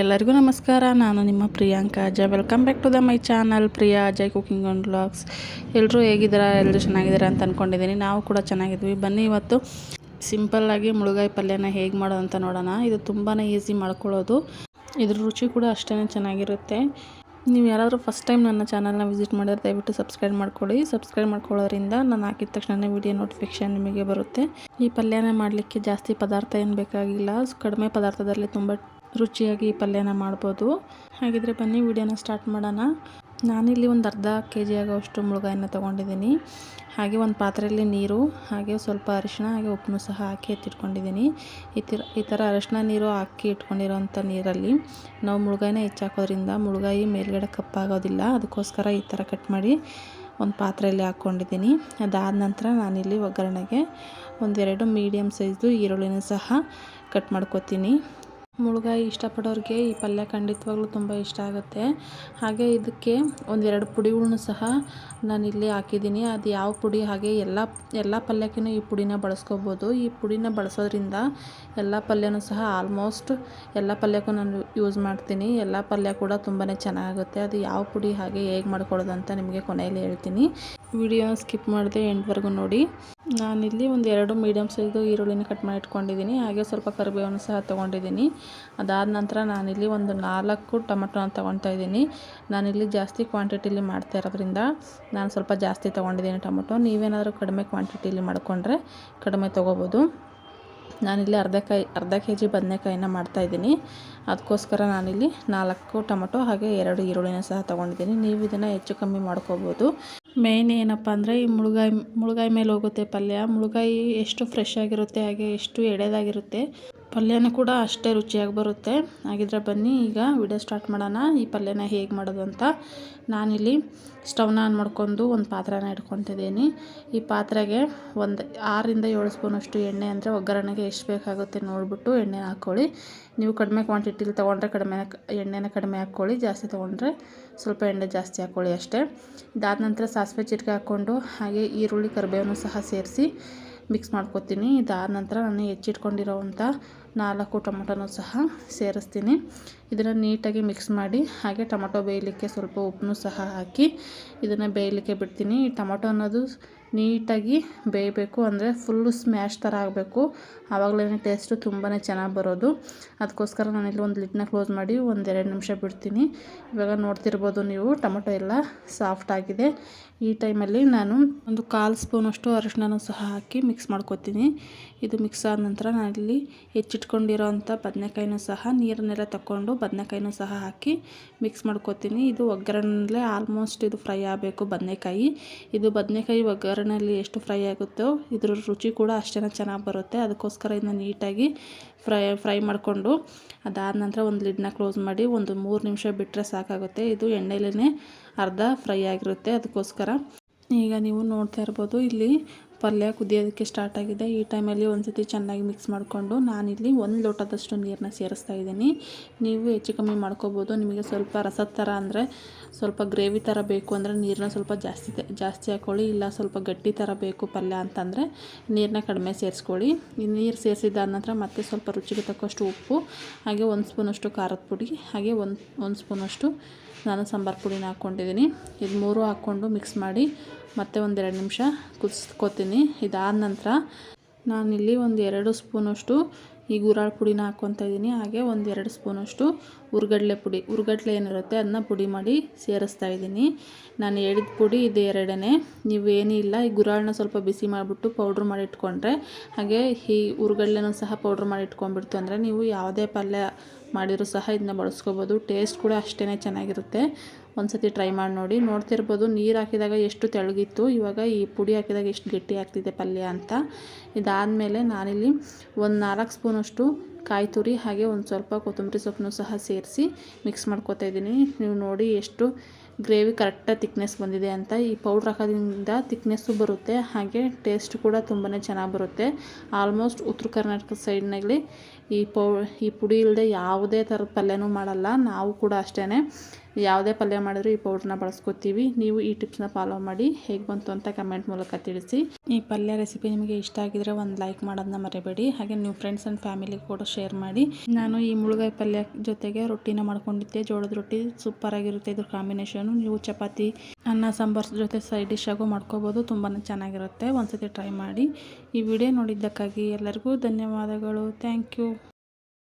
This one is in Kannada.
ಎಲ್ಲರಿಗೂ ನಮಸ್ಕಾರ. ನಾನು ನಿಮ್ಮ Priyanka Ajay. Welcome back to the my channel Priya Ajay cooking and blogs ಎಲ್ಲರೂ ಹೇಗಿದ್ದೀರಾ? ಎಲ್ಲರೂ ಚೆನ್ನಾಗಿದ್ದೀರಾ ಅಂತ ಅಂದ್ಕೊಂಡಿದ್ದೀನಿ ನಾವು ಕೂಡ ಚೆನ್ನಾಗಿದ್ವಿ. ಬನ್ನಿ ಇವತ್ತು ಸಿಂಪಲ್ಲಾಗಿ ಮುಳುಗಾಯಿ ಪಲ್ಯನ ಹೇಗೆ ಮಾಡೋದು ಅಂತ ನೋಡೋಣ. ಇದು ತುಂಬಾ ಈಸಿ ಮಾಡ್ಕೊಳ್ಳೋದು. ಇದ್ರ ರುಚಿ ಕೂಡ ಅಷ್ಟೇ ಚೆನ್ನಾಗಿರುತ್ತೆ. ನೀವು ಯಾರಾದರೂ ಫಸ್ಟ್ ಟೈಮ್ ನನ್ನ ಚಾನಲ್ನ ವಿಸಿಟ್ ಮಾಡಿದ್ರೆ ದಯವಿಟ್ಟು ಸಬ್ಸ್ಕ್ರೈಬ್ ಮಾಡ್ಕೊಳ್ಳಿ. ಸಬ್ಸ್ಕ್ರೈಬ್ ಮಾಡ್ಕೊಳ್ಳೋದ್ರಿಂದ ನಾನು ಹಾಕಿದ ತಕ್ಷಣ ವಿಡಿಯೋ ನೋಟಿಫಿಕೇಷನ್ ನಿಮಗೆ ಬರುತ್ತೆ. ಈ ಪಲ್ಯನ ಮಾಡಲಿಕ್ಕೆ ಜಾಸ್ತಿ ಪದಾರ್ಥ ಏನು ಬೇಕಾಗಿಲ್ಲ. ಕಡಿಮೆ ಪದಾರ್ಥದಲ್ಲಿ ತುಂಬ ರುಚಿಯಾಗಿ ಈ ಪಲ್ಯನ ಮಾಡ್ಬೋದು. ಹಾಗಿದ್ರೆ ಬನ್ನಿ, ವಿಡಿಯೋನ ಸ್ಟಾರ್ಟ್ ಮಾಡೋಣ. ನಾನಿಲ್ಲಿ ಒಂದು ಅರ್ಧ ಕೆ ಜಿ ಆಗೋಷ್ಟು ಮುಳುಗಾಯನ್ನ ತೊಗೊಂಡಿದ್ದೀನಿ. ಹಾಗೆ ಒಂದು ಪಾತ್ರೆಯಲ್ಲಿ ನೀರು, ಹಾಗೆ ಸ್ವಲ್ಪ ಅರಿಶಿಣ, ಹಾಗೆ ಉಪ್ಪನ್ನು ಸಹ ಹಾಕಿ ಎತ್ತಿಟ್ಕೊಂಡಿದ್ದೀನಿ. ಈ ಥರ ಈ ಥರ ಅರಿಶಿಣ ನೀರು ಹಾಕಿ ಇಟ್ಕೊಂಡಿರೋಂಥ ನೀರಲ್ಲಿ ನಾವು ಮುಳುಗಾಯಿನ ಹೆಚ್ಚಾಕೋದ್ರಿಂದ ಮುಳುಗಾಯಿ ಮೇಲ್ಗಡೆ ಕಪ್ಪಾಗೋದಿಲ್ಲ. ಅದಕ್ಕೋಸ್ಕರ ಈ ಥರ ಕಟ್ ಮಾಡಿ ಒಂದು ಪಾತ್ರೆಯಲ್ಲಿ ಹಾಕ್ಕೊಂಡಿದ್ದೀನಿ. ಅದಾದ ನಂತರ ನಾನಿಲ್ಲಿ ಒಗ್ಗರಣೆಗೆ ಒಂದೆರಡು ಮೀಡಿಯಮ್ ಸೈಜ್ದು ಈರುಳ್ಳಿನೂ ಸಹ ಕಟ್ ಮಾಡ್ಕೊತೀನಿ. ಮುಳುಗಾಯಿ ಇಷ್ಟಪಡೋರಿಗೆ ಈ ಪಲ್ಯ ಖಂಡಿತವಾಗ್ಲೂ ತುಂಬ ಇಷ್ಟ ಆಗುತ್ತೆ. ಹಾಗೆ ಇದಕ್ಕೆ ಒಂದೆರಡು ಪುಡಿಗಳ್ನು ಸಹ ನಾನು ಇಲ್ಲಿ ಹಾಕಿದ್ದೀನಿ. ಅದು ಯಾವ ಪುಡಿ, ಹಾಗೆ ಎಲ್ಲ ಎಲ್ಲ ಪಲ್ಯಕ್ಕೂ ಈ ಪುಡಿನ ಬಳಸ್ಕೋಬೋದು. ಈ ಪುಡಿನ ಬಳಸೋದ್ರಿಂದ ಎಲ್ಲ ಪಲ್ಯನೂ ಸಹ ಆಲ್ಮೋಸ್ಟ್ ಎಲ್ಲ ಪಲ್ಯಕ್ಕೂ ನಾನು ಯೂಸ್ ಮಾಡ್ತೀನಿ. ಎಲ್ಲ ಪಲ್ಯ ಕೂಡ ತುಂಬಾ ಚೆನ್ನಾಗುತ್ತೆ. ಅದು ಯಾವ ಪುಡಿ, ಹಾಗೆ ಹೇಗೆ ಮಾಡ್ಕೊಳ್ಳೋದು ಅಂತ ನಿಮಗೆ ಕೊನೆಯಲ್ಲಿ ಹೇಳ್ತೀನಿ. ವಿಡಿಯೋ ಸ್ಕಿಪ್ ಮಾಡಿದೆ ಎಂಟ್ವರೆಗೂ ನೋಡಿ. ನಾನಿಲ್ಲಿ ಒಂದು ಎರಡು ಮೀಡಿಯಮ್ ಸೈಜು ಈರುಳ್ಳಿನ ಕಟ್ ಮಾಡಿ ಇಟ್ಕೊಂಡಿದ್ದೀನಿ. ಹಾಗೆ ಸ್ವಲ್ಪ ಕರಿಬೇವನ್ನು ಸಹ ತೊಗೊಂಡಿದ್ದೀನಿ. ಅದಾದ ನಂತರ ನಾನಿಲ್ಲಿ ಒಂದು ನಾಲ್ಕು ಟೊಮೆಟೊನ ತೊಗೊತಾ ಇದ್ದೀನಿ. ನಾನಿಲ್ಲಿ ಜಾಸ್ತಿ ಕ್ವಾಂಟಿಟಿಲಿ ಮಾಡ್ತಾ ಇರೋದ್ರಿಂದ ನಾನು ಸ್ವಲ್ಪ ಜಾಸ್ತಿ ತೊಗೊಂಡಿದ್ದೀನಿ ಟೊಮೆಟೊ. ನೀವೇನಾದರೂ ಕಡಿಮೆ ಕ್ವಾಂಟಿಟಿಲಿ ಮಾಡಿಕೊಂಡ್ರೆ ಕಡಿಮೆ ತೊಗೋಬೋದು. ನಾನಿಲ್ಲಿ ಅರ್ಧ ಕೈ ಅರ್ಧ ಕೆ ಜಿ ಬದನೆಕಾಯಿನ ಮಾಡ್ತಾಯಿದ್ದೀನಿ ಅದಕ್ಕೋಸ್ಕರ ನಾನಿಲ್ಲಿ ನಾಲ್ಕು ಟೊಮೊಟೊ ಹಾಗೆ ಎರಡು ಈರುಳ್ಳಿನ ಸಹ ತೊಗೊಂಡಿದ್ದೀನಿ. ನೀವು ಇದನ್ನು ಹೆಚ್ಚು ಕಮ್ಮಿ ಮಾಡ್ಕೋಬೋದು. ಮೇಯ್ನ್ ಏನಪ್ಪ ಅಂದರೆ ಈ ಮುಳುಗಾಯಿ ಮುಳುಗಾಯಿ ಮೇಲೆ ಹೋಗುತ್ತೆ ಪಲ್ಯ. ಮುಳುಗಾಯಿ ಎಷ್ಟು ಫ್ರೆಶ್ ಆಗಿರುತ್ತೆ, ಹಾಗೆ ಎಷ್ಟು ಎಳೆದಾಗಿರುತ್ತೆ. ಪಲ್ಯನೂ ಕೂಡ ಅಷ್ಟೇ ರುಚಿಯಾಗಿ ಬರುತ್ತೆ. ಹಾಗಿದ್ರೆ ಬನ್ನಿ, ಈಗ ವಿಡಿಯೋ ಸ್ಟಾರ್ಟ್ ಮಾಡೋಣ. ಈ ಪಲ್ಯನ ಹೇಗೆ ಮಾಡೋದು ಅಂತ ನಾನಿಲ್ಲಿ ಸ್ಟವ್ನ ಆನ್ ಮಾಡ್ಕೊಂಡು ಒಂದು ಪಾತ್ರೆನ ಇಟ್ಕೊತಿದ್ದೀನಿ. ಈ ಪಾತ್ರೆಗೆ ಒಂದು ಆರರಿಂದ ಏಳು ಸ್ಪೂನಷ್ಟು ಎಣ್ಣೆ ಅಂದರೆ ಒಗ್ಗರಣೆಗೆ ಎಷ್ಟು ಬೇಕಾಗುತ್ತೆ ನೋಡಿಬಿಟ್ಟು ಎಣ್ಣೆ ಹಾಕ್ಕೊಳ್ಳಿ ನೀವು ಕಡಿಮೆ ಕ್ವಾಂಟಿಟಿಲಿ ತೊಗೊಂಡ್ರೆ ಕಡಿಮೆ ಎಣ್ಣೆನ ಕಡಿಮೆ ಹಾಕ್ಕೊಳ್ಳಿ ಜಾಸ್ತಿ ತೊಗೊಂಡ್ರೆ ಸ್ವಲ್ಪ ಎಣ್ಣೆ ಜಾಸ್ತಿ ಹಾಕ್ಕೊಳ್ಳಿ ಅಷ್ಟೇ. ಇದಾದ ನಂತರ ಸಾಸಿವೆ ಚಿಟಿಕೆ ಹಾಕ್ಕೊಂಡು ಹಾಗೆ ಈರುಳ್ಳಿ ಕರಿಬೇವನ್ನು ಸಹ ಸೇರಿಸಿ ಮಿಕ್ಸ್ ಮಾಡ್ಕೊತೀನಿ. ಇದಾದ ನಂತರ ನಾನು ಹೆಚ್ಚಿಟ್ಕೊಂಡಿರೋವಂಥ ನಾಲ್ಕು ಟೊಮೊಟೊನೂ ಸಹ ಸೇರಿಸ್ತೀನಿ. ಇದನ್ನು ನೀಟಾಗಿ ಮಿಕ್ಸ್ ಮಾಡಿ, ಹಾಗೆ ಟೊಮೊಟೊ ಬೇಯಲಿಕ್ಕೆ ಸ್ವಲ್ಪ ಉಪ್ಪನ್ನು ಸಹ ಹಾಕಿ ಇದನ್ನು ಬೇಯಲಿಕ್ಕೆ ಬಿಡ್ತೀನಿ. ಈ ಟೊಮೊಟೊ ಅನ್ನೋದು ನೀಟಾಗಿ ಬೇಯಬೇಕು, ಅಂದರೆ ಫುಲ್ಲು ಸ್ಮ್ಯಾಶ್ ಥರ ಆಗಬೇಕು. ಆವಾಗಲೇ ಟೇಸ್ಟು ತುಂಬಾ ಚೆನ್ನಾಗಿ ಬರೋದು. ಅದಕ್ಕೋಸ್ಕರ ನಾನಿಲ್ಲಿ ಒಂದು ಲಿಟ್ನ ಕ್ಲೋಸ್ ಮಾಡಿ ಒಂದೆರಡು ನಿಮಿಷ ಬಿಡ್ತೀನಿ. ಇವಾಗ ನೋಡ್ತಿರ್ಬೋದು ನೀವು, ಟೊಮೊಟೊ ಎಲ್ಲ ಸಾಫ್ಟ್ ಆಗಿದೆ. ಈ ಟೈಮಲ್ಲಿ ನಾನು ಒಂದು ಕಾಲು ಸ್ಪೂನಷ್ಟು ಅರಿಶಿನ ಸಹ ಹಾಕಿ ಮಿಕ್ಸ್ ಮಾಡ್ಕೊತೀನಿ. ಇದು ಮಿಕ್ಸ್ ಆದ ನಂತರ ನಾನಿಲ್ಲಿ ಹೆಚ್ಚಿಟ್ಕೊಂಡಿರೋ ಅಂಥ ಬದನೆಕಾಯಿನೂ ಸಹ ನೀರನ್ನೆಲ್ಲ ತಗೊಂಡು ಬದನೆಕಾಯಿನೂ ಸಹ ಹಾಕಿ ಮಿಕ್ಸ್ ಮಾಡ್ಕೊತೀನಿ. ಇದು ಒಗ್ಗರಣೆಲೇ ಆಲ್ಮೋಸ್ಟ್ ಇದು ಫ್ರೈ ಆಗಬೇಕು ಬದನೆಕಾಯಿ. ಇದು ಬದನೆಕಾಯಿ ಒಗ್ಗರಣೆಯಲ್ಲಿ ಎಷ್ಟು ಫ್ರೈ ಆಗುತ್ತೋ ಇದ್ರ ರುಚಿ ಕೂಡ ಅಷ್ಟೇ ಚೆನ್ನಾಗಿ ಬರುತ್ತೆ. ಅದಕ್ಕೋಸ್ಕರ ಇದನ್ನ ನೀಟಾಗಿ ಫ್ರೈ ಫ್ರೈ ಮಾಡಿಕೊಂಡು ಅದಾದ ನಂತರ ಒಂದು ಲಿಡ್ನ ಕ್ಲೋಸ್ ಮಾಡಿ ಒಂದು ಮೂರು ನಿಮಿಷ ಬಿಟ್ಟರೆ ಸಾಕಾಗುತ್ತೆ. ಇದು ಎಣ್ಣೆಲೇ ಅರ್ಧ ಫ್ರೈ ಆಗಿರುತ್ತೆ. ಅದಕ್ಕೋಸ್ಕರ ಈಗ ನೀವು ನೋಡ್ತಾ ಇರ್ಬೋದು ಇಲ್ಲಿ ಪಲ್ಯ ಕುದಿಯೋದಕ್ಕೆ ಸ್ಟಾರ್ಟ್ ಆಗಿದೆ. ಈ ಟೈಮಲ್ಲಿ ಒಂದು ಸತಿ ಚೆನ್ನಾಗಿ ಮಿಕ್ಸ್ ಮಾಡಿಕೊಂಡು ನಾನಿಲ್ಲಿ ಒಂದು ಲೋಟದಷ್ಟು ನೀರನ್ನ ಸೇರಿಸ್ತಾ ಇದ್ದೀನಿ. ನೀವು ಹೆಚ್ಚು ಕಮ್ಮಿ ಮಾಡ್ಕೋಬೋದು. ನಿಮಗೆ ಸ್ವಲ್ಪ ರಸದ ಥರ ಅಂದರೆ ಸ್ವಲ್ಪ ಗ್ರೇವಿ ಥರ ಬೇಕು ಅಂದರೆ ನೀರನ್ನ ಸ್ವಲ್ಪ ಜಾಸ್ತಿ ಜಾಸ್ತಿ ಹಾಕ್ಕೊಳ್ಳಿ ಇಲ್ಲ ಸ್ವಲ್ಪ ಗಟ್ಟಿ ಥರ ಬೇಕು ಪಲ್ಯ ಅಂತಂದರೆ ನೀರನ್ನ ಕಡಿಮೆ ಸೇರಿಸ್ಕೊಳ್ಳಿ. ನೀರು ಸೇರಿಸಿದ ನಂತರ ಮತ್ತೆ ಸ್ವಲ್ಪ ರುಚಿಗೆ ತಕ್ಕಷ್ಟು ಉಪ್ಪು, ಹಾಗೆ ಒಂದು ಸ್ಪೂನಷ್ಟು ಖಾರದ ಪುಡಿ, ಹಾಗೆ ಒಂದು ಒಂದು ಸ್ಪೂನಷ್ಟು ನಾನು ಸಾಂಬಾರು ಪುಡಿನ ಹಾಕ್ಕೊಂಡಿದ್ದೀನಿ ಇದು ಮೂರು ಹಾಕ್ಕೊಂಡು ಮಿಕ್ಸ್ ಮಾಡಿ ಮತ್ತೆ ಒಂದೆರಡು ನಿಮಿಷ ಕುದಿಸ್ಕೋತೀನಿ. ಇದಾದ ನಂತರ ನಾನಿಲ್ಲಿ ಒಂದು ಎರಡು ಸ್ಪೂನಷ್ಟು ಈ ಗುರಾಳ್ ಪುಡಿನ ಹಾಕ್ಕೊತಾ ಇದ್ದೀನಿ ಹಾಗೆ ಒಂದೆರಡು ಸ್ಪೂನಷ್ಟು ಹುರ್ಗಡ್ಲೆ ಪುಡಿ. ಹುರ್ಗಡ್ಲೆ ಏನಿರುತ್ತೆ ಅದನ್ನ ಪುಡಿ ಮಾಡಿ ಸೇರಿಸ್ತಾ ಇದ್ದೀನಿ ನಾನು ಹೇಳಿದ ಪುಡಿ ಇದು ಎರಡನೇ. ನೀವೇನೂ ಇಲ್ಲ. ಈ ಗುರಾಳನ್ನ ಸ್ವಲ್ಪ ಬಿಸಿ ಮಾಡಿಬಿಟ್ಟು ಪೌಡ್ರ್ ಮಾಡಿ ಇಟ್ಕೊಂಡ್ರೆ ಹಾಗೆ ಈ ಹುರ್ಗಡ್ಲೆನೂ ಸಹ ಪೌಡ್ರ್ ಮಾಡಿ ಇಟ್ಕೊಂಡ್ಬಿಡ್ತು ಅಂದರೆ ನೀವು ಯಾವುದೇ ಪಲ್ಯ ಮಾಡಿದರೂ ಸಹ ಇದನ್ನ ಬಳಸ್ಕೊಬೋದು. ಟೇಸ್ಟ್ ಕೂಡ ಅಷ್ಟೇ ಚೆನ್ನಾಗಿರುತ್ತೆ. ಒಂದು ಸತಿ ಟ್ರೈ ಮಾಡಿ ನೋಡಿ. ನೋಡ್ತಿರ್ಬೋದು ನೀರು ಹಾಕಿದಾಗ ಎಷ್ಟು ತೆಳಗಿತ್ತು. ಇವಾಗ ಈ ಪುಡಿ ಹಾಕಿದಾಗ ಎಷ್ಟು ಗಟ್ಟಿ ಆಗ್ತಿದೆ ಪಲ್ಯ ಅಂತ. ಇದಾದಮೇಲೆ ನಾನಿಲ್ಲಿ ಒಂದು ನಾಲ್ಕು ಸ್ಪೂನಷ್ಟು ಕಾಯಿ ತುರಿ ಹಾಗೆ ಒಂದು ಸ್ವಲ್ಪ ಕೊತ್ತಂಬರಿ ಸೊಪ್ಪನ್ನು ಸಹ ಸೇರಿಸಿ ಮಿಕ್ಸ್ ಮಾಡ್ಕೊತಾ ಇದ್ದೀನಿ. ನೀವು ನೋಡಿ ಎಷ್ಟು ಗ್ರೇವಿ ಕರೆಕ್ಟಾಗಿ ತಿಕ್ನೆಸ್ ಬಂದಿದೆ ಅಂತ. ಈ ಪೌಡ್ರ್ ಹಾಕೋದ್ರಿಂದ ತಿಕ್ನೆಸ್ಸು ಬರುತ್ತೆ. ಹಾಗೆ ಟೇಸ್ಟ್ ಕೂಡ ತುಂಬಾ ಚೆನ್ನಾಗಿ ಬರುತ್ತೆ. ಆಲ್ಮೋಸ್ಟ್ ಉತ್ತರ ಕರ್ನಾಟಕ ಸೈಡ್ನಲ್ಲಿ ಈ ಪೌ, ಈ ಪುಡಿ ಇಲ್ಲದೆ ಯಾವುದೇ ಥರದ ಪಲ್ಯನೂ ಮಾಡಲ್ಲ. ನಾವು ಕೂಡ ಅಷ್ಟೇ ಯಾವುದೇ ಪಲ್ಯ ಮಾಡಿದ್ರು ಈ ಪೌಡ್ರನ್ನ ಬಳಸ್ಕೊತೀವಿ. ನೀವು ಈ ಟಿಪ್ಸ್ನ ಫಾಲೋ ಮಾಡಿ ಹೇಗೆ ಬಂತು ಅಂತ ಕಮೆಂಟ್ ಮೂಲಕ ತಿಳಿಸಿ. ಈ ಪಲ್ಯ ರೆಸಿಪಿ ನಿಮಗೆ ಇಷ್ಟ ಆಗಿದ್ರೆ ಒಂದು ಲೈಕ್ ಮಾಡೋದನ್ನ ಮರಿಬೇಡಿ. ಹಾಗೆ ನೀವು ಫ್ರೆಂಡ್ಸ್ ಆ್ಯಂಡ್ ಫ್ಯಾಮಿಲಿ ಕೂಡ ಶೇರ್ ಮಾಡಿ. ನಾನು ಈ ಮುಳುಗಾಯಿ ಪಲ್ಯ ಜೊತೆಗೆ ರೊಟ್ಟಿನ ಮಾಡ್ಕೊಂಡಿದ್ದೆ. ಜೋಳದ ರೊಟ್ಟಿ ಸೂಪರ್ ಆಗಿರುತ್ತೆ. ಇದ್ರ ಕಾಂಬಿನೇಷನು ನೀವು ಚಪಾತಿ, ಅನ್ನ, ಸಾಂಬಾರ್ ಜೊತೆ ಸೈಡ್ ಡಿಶ್ ಆಗು ಮಾಡ್ಕೋಬೋದು. ತುಂಬಾ ಚೆನ್ನಾಗಿರುತ್ತೆ. ಒಂದ್ಸತಿ ಟ್ರೈ ಮಾಡಿ. ಈ ವಿಡಿಯೋ ನೋಡಿದ್ದಕ್ಕಾಗಿ ಎಲ್ಲರಿಗೂ ಧನ್ಯವಾದಗಳು. Thank you